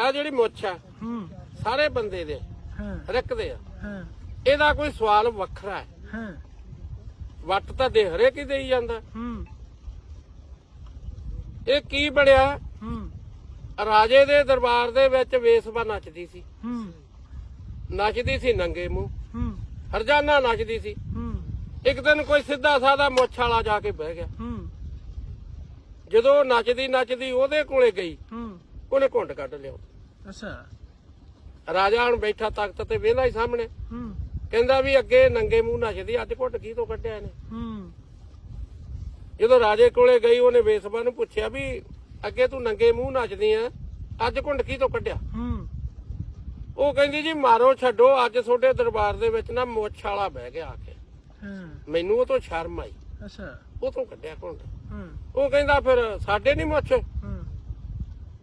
ਆ ਜਿਹੜੀ ਮੁੱਛ ਆ ਹੂੰ। ਸਾਰੇ ਬੰਦੇ ਦੇ ਹਾਂ। ਰਿਕਦੇ ਆ। ਹਾਂ। ਇਹਦਾ ਕੋਈ ਸਵਾਲ ਵੱਖਰਾ ਹੈ। ਹਾਂ। ਵੱਟ ਤਾਂ ਦੇ ਹਰੇਕ ਹੀ ਦੇਈ ਜਾਂਦਾ। ਹੂੰ। ਇਹ ਕੀ ਬਣਿਆ? ਹੂੰ। ਰਾਜੇ ਦੇ ਦਰਬਾਰ ਦੇ ਵਿੱਚ ਵੇਸਵਾ ਨੱਚਦੀ ਸੀ। ਹੂੰ। ਨੱਚਦੀ ਸੀ ਨੰਗੇ ਮੂੰਹ। ਹੂੰ। ਹਰਜਾਨਾ ਨੱਚਦੀ ਸੀ। ਹੂੰ। ਇੱਕ ਦਿਨ ਕੋਈ ਸਿੱਧਾ ਸਾਦਾ ਮੁੱਛ ਵਾਲਾ ਜਾ ਕੇ ਬਹਿ ਗਿਆ। ਹੂੰ। ਜਦੋਂ ਨੱਚਦੀ ਨੱਚਦੀ ਉਹਦੇ ਕੋਲੇ ਗਈ। ਹੂੰ। ਉਹਨੇ ਘੁੰਡ ਕੱਢ ਲਿਆ। ਅੱਛਾ। ਰਾਜਾ ਹੁਣ ਬੈਠਾ ਤਖਤ ਤੇ ਵੇਲਾ ਹੀ ਸਾਹਮਣੇ। ਹੂੰ। ਕਹਿੰਦਾ ਵੀ ਅੱਗੇ ਨੰਗੇ ਮੂੰਹ ਨੱਚਦੀ ਅੱਜ ਘੁੱਟ ਕੀ ਤੋਂ ਕੱਢਿਆ ਇਹਨੇ? ਹੂੰ। ਜਦੋਂ ਰਾਜੇ ਕੋਲੇ ਗਈ ਉਹਨੇ ਵੇਸਵਾ ਨੂੰ ਪੁੱਛਿਆ ਵੀ ਅੱਗੇ ਤੂੰ ਨੰਗੇ ਮੂੰਹ ਨੱਚਦੀ ਆ ਅੱਜ ਘੁੰਡ ਕੀ ਤੋਂ ਕੱਢਿਆ? ਹੂੰ। ਉਹ ਕਹਿੰਦੀ ਜੀ ਮਾਰੋ ਛੱਡੋ ਅੱਜ ਤੁਹਾਡੇ ਦਰਬਾਰ ਦੇ ਵਿੱਚ ਨਾ ਮੁੱਛ ਵਾਲਾ ਬਹਿ ਗਿਆ ਆ ਕੇ ਹਾਂ। ਮੈਨੂੰ ਉਹ ਤੋਂ ਸ਼ਰਮ ਆਈ। ਅੱਛਾ। ਉਹ ਤੋਂ ਕੱਢਿਆ ਘੁੰਡ ਹੂੰ। ਉਹ ਕਹਿੰਦਾ ਫਿਰ ਸਾਡੇ ਨਹੀਂ ਮੁੱਛ?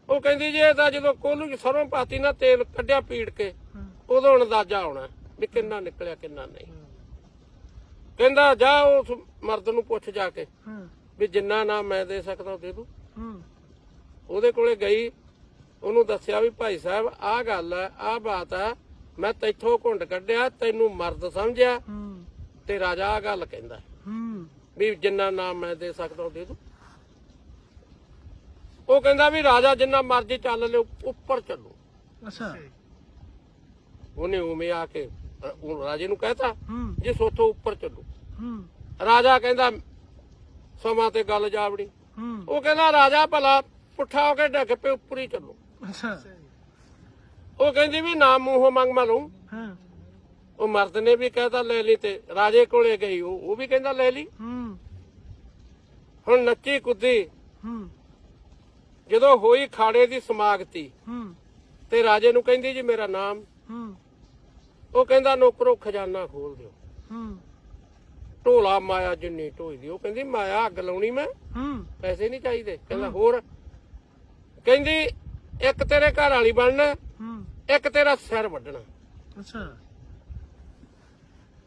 ਉਹ ਕਹਿੰਦੀ ਜੀ ਇਹ ਤਾਂ ਜਦੋਂ ਕੋਲੂ ਚ ਸਰੋਂ ਪਾਤੀ ਨਾ ਤੇਲ ਕੱਢਿਆ ਪੀੜ ਕੇ ਉਦੋਂ ਅੰਦਾਜ਼ਾ ਆਉਣਾ ਵੀ ਕਿੰਨਾ ਨਿਕਲਿਆ ਕਿੰਨਾ ਨਹੀਂ। ਕਹਿੰਦਾ ਜਾ ਉਸ ਮਰਦ ਨੂੰ ਪੁੱਛ ਜਾ ਕੇ ਵੀ ਜਿੰਨਾ ਨਾ ਮੈਂ ਦੇ ਸਕਦਾ ਉਹ ਦੇ ਦੂ। ਉਹਦੇ ਕੋਲੇ ਗਈ ਉਹਨੂੰ ਦੱਸਿਆ ਵੀ ਭਾਈ ਸਾਹਿਬ ਆਹ ਗੱਲ ਹੈ ਆਹ ਬਾਤ ਹੈ ਮੈਂ ਤੈਥੋਂ ਘੁੰਡ ਕੱਢਿਆ ਤੈਨੂੰ ਮਰਦ ਸਮਝਿਆ ਤੇ ਰਾਜਾ ਆਹ ਗੱਲ ਕਹਿੰਦਾ ਵੀ ਜਿੰਨਾ ਨਾਮ ਮੈਂ ਦੇ ਸਕਦਾ ਉਹ ਦੇ ਦੂ। ਉਹ ਕਹਿੰਦਾ ਵੀ ਰਾਜਾ ਜਿੰਨਾ ਮਰਜ਼ੀ ਚੱਲ ਲਿਓ ਉੱਪਰ ਚੱਲੋ। ਅੱਛਾ। ਉਹਨੇ ਉਵੇਂ ਆ ਕੇ ਉਹ ਰਾਜੇ ਨੂੰ ਕਹਿਤਾ ਜੇ ਸੋਥੋਂ ਉੱਪਰ ਚੱਲੋ। ਰਾਜਾ ਕਹਿੰਦਾ ਸਮਾਂ ਤੇ ਗੱਲ ਜਾਵੜੀ। ਉਹ ਕਹਿੰਦਾ ਰਾਜਾ ਭਲਾ ਪੁੱਠਾ ਹੋ ਕੇ ਡੱਗ ਪੇ ਉੱਪਰ ਹੀ ਚੱਲੋ। ਅੱਛਾ। ਉਹ ਕਹਿੰਦੀ ਵੀ ਨਾਮ ਮੂੰਹੋਂ ਮੰਗ ਮਾ ਲਊਂ ਹਾਂ। ਉਹ ਮਰਦ ਨੇ ਵੀ ਕਹਿਤਾ ਲੈ ਲਈ ਤੇ ਰਾਜੇ ਕੋਲੇ ਗਈ। ਉਹ ਉਹ ਵੀ ਕਹਿੰਦਾ ਲੈ ਲਈ। ਹੂੰ। ਹੁਣ ਨੱਚੀ ਕੁੱਦੀ ਹੂੰ। ਜਦੋਂ ਹੋਈ ਖਾੜੇ ਦੀ ਸਮਾਗਤੀ ਹੂੰ। ਤੇ ਰਾਜੇ ਨੂੰ ਕਹਿੰਦੀ ਜੀ ਮੇਰਾ ਨਾਮ। ਹੂੰ। ਉਹ ਕਹਿੰਦਾ ਨੌਕਰੋ ਖਜ਼ਾਨਾ ਖੋਲ ਦਿਓ। ਹੂੰ। ਢੋਲਾ ਮਾਇਆ ਜਿੰਨੀ ਢੋਈ ਦੀ ਉਹ ਕਹਿੰਦੀ ਮਾਇਆ ਅੱਗ ਲਾਉਣੀ ਮੈਂ ਹੂੰ। ਪੈਸੇ ਨਹੀਂ ਚਾਹੀਦੇ। ਕਹਿੰਦਾ ਹੋਰ। ਕਹਿੰਦੀ ਇੱਕ ਤੇਰੇ ਘਰ ਵਾਲੀ ਬਣਨਾ ਹੂੰ। ਇੱਕ ਤੇਰਾ ਸਿਰ ਵੱਢਣਾ। ਅੱਛਾ।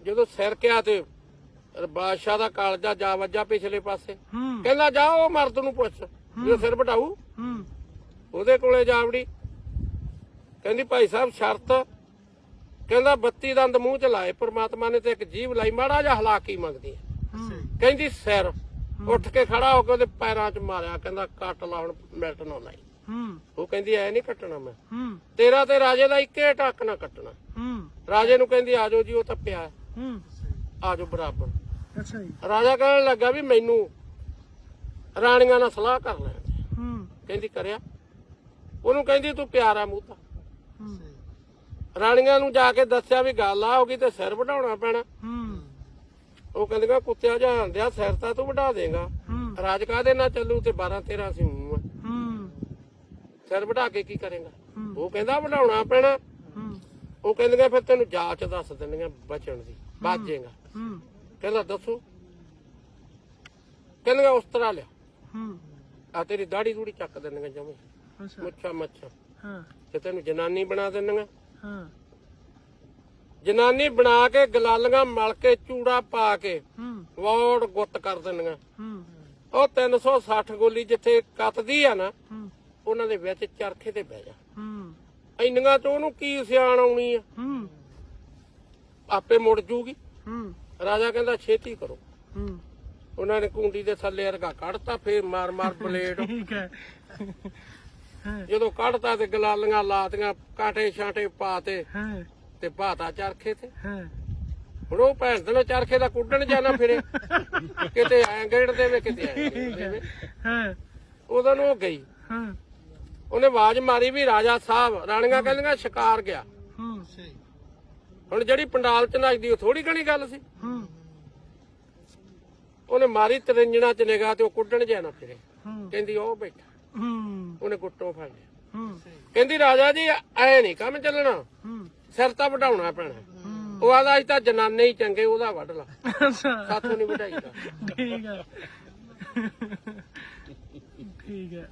ਜਦੋਂ ਸਿਰ ਕਿਹਾ ਤੇ ਬਾਦਸ਼ਾਹ ਦਾ ਕਾਲਜਾ ਜਾ ਵੱਜਾ ਪਿਛਲੇ ਪਾਸੇ। ਕਹਿੰਦਾ ਜਾ ਉਹ ਮਰਦ ਨੂੰ ਪੁੱਛ। ਜੇ ਸਿਰ ਵਟਾਊ। ਹੂੰ। ਉਹਦੇ ਕੋਲੇ ਜਾਵੜੀ ਕਹਿੰਦੀ ਭਾਈ ਸਾਹਿਬ ਸ਼ਰਤ ਕਹਿੰਦਾ 32 ਦੰਦ ਮੂੰਹ ਚ ਲਾਏ। ਪ੍ਰਮਾਤਮਾ ਨੇ ਤੇ ਇੱਕ ਜੀਭ ਲਾਈ। ਮਾੜਾ ਜਿਹਾ ਹਲਾਕੀ ਮੰਗਦੀ ਹੈ ਹੂੰ। ਕਹਿੰਦੀ ਸਿਰ। ਉੱਠ ਕੇ ਖੜਾ ਹੋ ਕੇ ਉਹਦੇ ਪੈਰਾਂ 'ਚ ਮਾਰਿਆ। ਕਹਿੰਦਾ ਕੱਟ ਲਾ ਹੁਣ ਮਿਲਟ ਨਾ ਲਾਈ। ਹੂੰ। ਉਹ ਕਹਿੰਦੀ ਐ ਨਹੀਂ ਕੱਟਣਾ ਮੈਂ। ਹੂੰ। ਤੇਰਾ ਤੇ ਰਾਜੇ ਦਾ ਇੱਕੇ ਟੱਕ ਨਾ ਕੱਟਣਾ। ਹੂੰ। ਰਾਜੇ ਨੂੰ ਕਹਿੰਦੀ ਆਜੋ ਜੀ ਉਹ ਤਾਂ ਪਿਆ ਆਜੋ ਬਰਾਬਰ। ਅੱਛਾ ਜੀ। ਰਾਜਾ ਕਹਿਣ ਲੱਗਾ ਵੀ ਮੈਨੂੰ ਰਾਣੀਆਂ ਨਾਲ ਸਲਾਹ ਕਰ ਲੈਣ ਦੇ। ਹੂੰ। ਕਹਿੰਦੀ ਕਰਿਆ। ਉਹਨੂੰ ਕਹਿੰਦੀ ਤੂੰ ਪਿਆਰਾ ਮੂੰਹ ਤਾਂ ਹੂੰ। ਰਾਣੀਆਂ ਨੂੰ ਜਾ ਕੇ ਦੱਸਿਆ ਵੀ ਗੱਲ ਆ ਹੋਗੀ ਤੇ ਸਿਰ ਵਢਾਉਣਾ ਪੈਣਾ? ਹੂੰ। ਉਹ ਕਹਿੰਦੀਆਂ ਕੁੱਤਿਆ ਜਾਂਦਿਆ ਸਿਰ ਤਾਂ ਤੂੰ ਵਢਾ ਦੇਗਾ। ਹੂੰ। ਰਾਜ ਕਾਹਦੇ ਨਾਲ ਚੱਲੂ ਤੇ 12 13 ਸੀ ਆ। ਹੂੰ। ਸਿਰ ਵਢਾ ਕੇ ਕੀ ਕਰੇਗਾ? ਹੂੰ। ਉਹ ਕਹਿੰਦਾ ਵਢਾਉਣਾ ਪੈਣਾ। ਹੂੰ। ਉਹ ਕਹਿੰਦੀਆਂ ਫਿਰ ਤੈਨੂੰ ਜਾਂਚ ਦੱਸ ਦਿੰਦੀਆਂ ਬਚਣ ਦੀ ਬਚ ਜਾਏਗਾ ਹੂੰ। ਕਹਿੰਦਾ ਦੱਸੋ। ਕਹਿੰਦੀਆਂ ਉਸ ਤਰ੍ਹਾਂ ਲਿਆ। ਹੂੰ। ਆ ਤੇਰੀ ਦਾੜੀ ਦੂੜੀ ਚੱਕ ਦਿੰਦੀਆਂ ਜਮੇ। ਅੱਛਾ। ਮੁੱਛਾਂ ਮੱਛਾਂ। ਹਾਂ। ਤੇ ਤੈਨੂੰ ਜਨਾਨੀ ਬਣਾ ਦਿੰਦੀਆਂ। ਹਾਂ। ਜਨਾਨੀ ਬਣਾ ਕੇ ਗਲਾਲੀਆਂ ਮਲ ਕੇ ਚੂੜਾ ਪਾ ਕੇ ਹੂੰ। ਵੋੜ ਗੁੱਤ ਕਰ ਦਿੰਦੀਆਂ। ਹੂੰ। ਉਹ 360 ਗੋਲੀ ਜਿੱਥੇ ਕੱਤਦੀ ਆ ਨਾ ਹੂੰ। ਉਹਨਾਂ ਦੇ ਵਿੱਚ ਚਰਖੇ ਤੇ ਬਹਿ ਜਾ। ਹੂੰ। ਇੰਨੀਆਂ ਚ ਉਹਨੂੰ ਕੀ ਸਿਆਣ ਆਉਣੀ ਆ? ਹੂੰ। ਆਪੇ ਮੁੜ ਜੂਗੀ। ਹੂੰ। ਰਾਜਾ ਕਹਿੰਦਾ ਛੇਤੀ ਕਰੋ। ਹੂੰ। ਉਹਨਾਂ ਨੇ ਕੁੰਡੀ ਦੇ ਥੱਲੇ ਅਰਗਾ ਕੱਢਤਾ ਫੇਰ ਮਾਰ ਮਾਰ ਬਲੇਡ। ਠੀਕ ਹੈ। ਜਦੋਂ ਕੱਢਤਾ ਤੇ ਗਲਾਲੀਆਂ ਲਾਤੀਆਂ ਕਾਟੇ ਛਾਂਟੇ ਪਾਤੇ ਹਾਂ। ਤੇ ਭਾਤਾ ਚਰਖੇ ਤੇ। ਹਾਂ। ਹੁਣ ਉਹ ਭੈਣ ਦੇ ਨਾਲ ਚਰਖੇ ਦਾ ਕੁੱਢਣ ਜਾਣਾ ਫਿਰੇ। ਕਿਤੇ ਐਂ ਗੇੜ ਦੇਵੇ ਕਿਤੇ ਐਂ ਗੇੜ ਦੇਵੇ ਹਾਂ। ਉਦੋਂ ਨੂੰ ਉਹ ਗਈ। ਹਾਂ। ਉਹਨੇ ਆਵਾਜ਼ ਮਾਰੀ ਵੀ ਰਾਜਾ ਸਾਹਿਬ ਰਾਣੀਆਂ ਕਹਿੰਦੀਆਂ ਸ਼ਿਕਾਰ ਗਿਆ। ਹੂੰ ਹੁਣ ਜਿਹੜੀ ਪੰਡਾਲ ਚ ਨੱਚਦੀ ਉਹ ਥੋੜੀ ਘਣੀ ਗੱਲ ਸੀ। ਹੂੰ। ਉਹਨੇ ਮਾਰੀ ਤਰੰਜਣਾ ਚ ਨਿਗਾਹ ਤੇ ਉਹ ਕੁੱਢਣ ਜਾਣਾ ਫਿਰੇ। ਹੂੰ। ਕਹਿੰਦੀ ਉਹ ਬੈਠਾ। ਹੂੰ। ਉਹਨੇ ਗੁੱਟੋਂ ਫੜ ਲਿਆ। ਹੂੰ। ਕਹਿੰਦੀ ਰਾਜਾ ਜੀ ਐ ਨਹੀਂ ਕੰਮ ਚੱਲਣਾ। ਹੂੰ। ਸਿਰ ਤਾਂ ਵਢਾਉਣਾ ਪੈਣਾ। ਉਹ ਆਦਾ ਅੱਜ ਤਾਂ ਜਨਾਨੇ ਹੀ ਚੰਗੇ ਉਹਦਾ ਵੱਢ ਲਾ। ਸਾਥੋਂ ਨਹੀਂ ਵਢਾਈਦਾ। ਠੀਕ ਹੈ। ਠੀਕ ਹੈ।